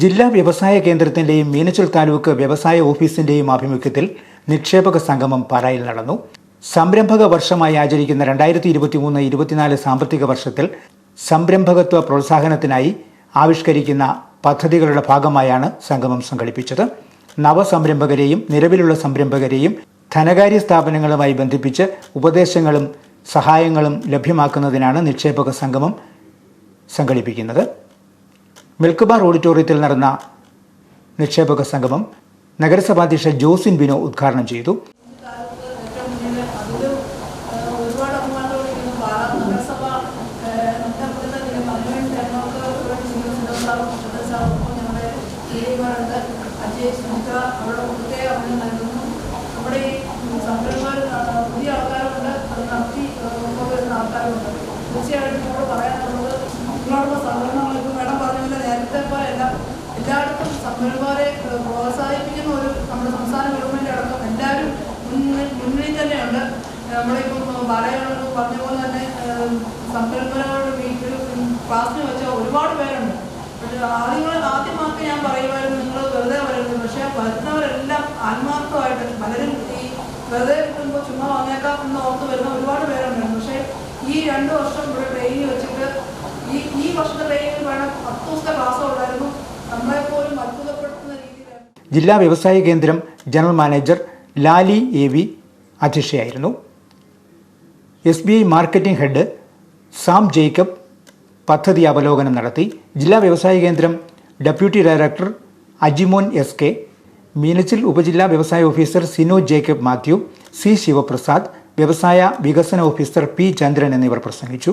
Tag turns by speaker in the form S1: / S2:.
S1: ജില്ലാ വ്യവസായ കേന്ദ്രത്തിന്റെയും മീനച്ചൽ താലൂക്ക് വ്യവസായ ഓഫീസിന്റെയും ആഭിമുഖ്യത്തിൽ നിക്ഷേപക സംഗമം പാലായിൽ നടന്നു. സംരംഭക വർഷമായി ആചരിക്കുന്ന രണ്ടായിരത്തി ഇരുപത്തിമൂന്ന് ഇരുപത്തിനാല് സാമ്പത്തിക വർഷത്തിൽ സംരംഭകത്വ പ്രോത്സാഹനത്തിനായി ആവിഷ്കരിക്കുന്ന പദ്ധതികളുടെ ഭാഗമായാണ് സംഗമം സംഘടിപ്പിച്ചത്. നവസംരംഭകരെയും നിലവിലുള്ള സംരംഭകരെയും ധനകാര്യ സ്ഥാപനങ്ങളുമായി ബന്ധിപ്പിച്ച് ഉപദേശങ്ങളും സഹായങ്ങളും ലഭ്യമാക്കുന്നതിനാണ് നിക്ഷേപക സംഗമം സംഘടിപ്പിക്കുന്നത്. മിൽക്ക് ബാർ ഓഡിറ്റോറിയത്തിൽ നടന്ന നിക്ഷേപക സംഗമം നഗരസഭാധ്യക്ഷൻ ജോസിൻ ബിനോ ഉദ്ഘാടനം ചെയ്തു.
S2: താലൂക്ക് മുന്നിൽ തന്നെയുണ്ട്. നമ്മളിപ്പം പറയുന്നത് പറഞ്ഞ പോലെ തന്നെ സംരംഭകരുടെ വീട്ടിൽ ക്ലാസ്സിന് വെച്ച ഒരുപാട് പേരുണ്ട്. പക്ഷേ ആദ്യങ്ങൾ ആദ്യമാർക്ക് ഞാൻ പറയുമായിരുന്നു നിങ്ങൾ വെറുതെ വരരുത് പക്ഷേ വരുന്നവരെല്ലാം ആത്മാർത്ഥമായിട്ട് പലരും ഈ വെറുതെ കിട്ടുമ്പോൾ ചുമ്മാ വന്നേക്കാം എന്ന് ഓർത്ത് വരുന്ന ഒരുപാട് പേരുണ്ട് പക്ഷേ ഈ രണ്ട് വർഷം ഇവിടെ ട്രെയിനിങ് വെച്ചിട്ട് ഈ ഈ വർഷത്തെ ട്രെയിനിങ് വേണം പത്ത് ദിവസത്തെ ക്ലാസ് ഉണ്ടായിരുന്നു. നമ്മളെ പോലും അത്ഭുതപ്പെടുത്തുന്ന രീതിയിലാണ്
S1: ജില്ലാ വ്യവസായ കേന്ദ്രം general manager Lali A V അധ്യക്ഷയായിരുന്നു. S B I marketing head Sam Jacob പദ്ധതി അവലോകനം നടത്തി. ജില്ലാ വ്യവസായ കേന്ദ്രം deputy director Ajimon S K Meenachil ഉപജില്ലാ വ്യവസായ ഓഫീസർ സിനോ ജേക്കബ് മാത്യു സി ശിവപ്രസാദ് വ്യവസായ വികസന ഓഫീസർ പി ചന്ദ്രൻ എന്നിവർ പ്രസംഗിച്ചു.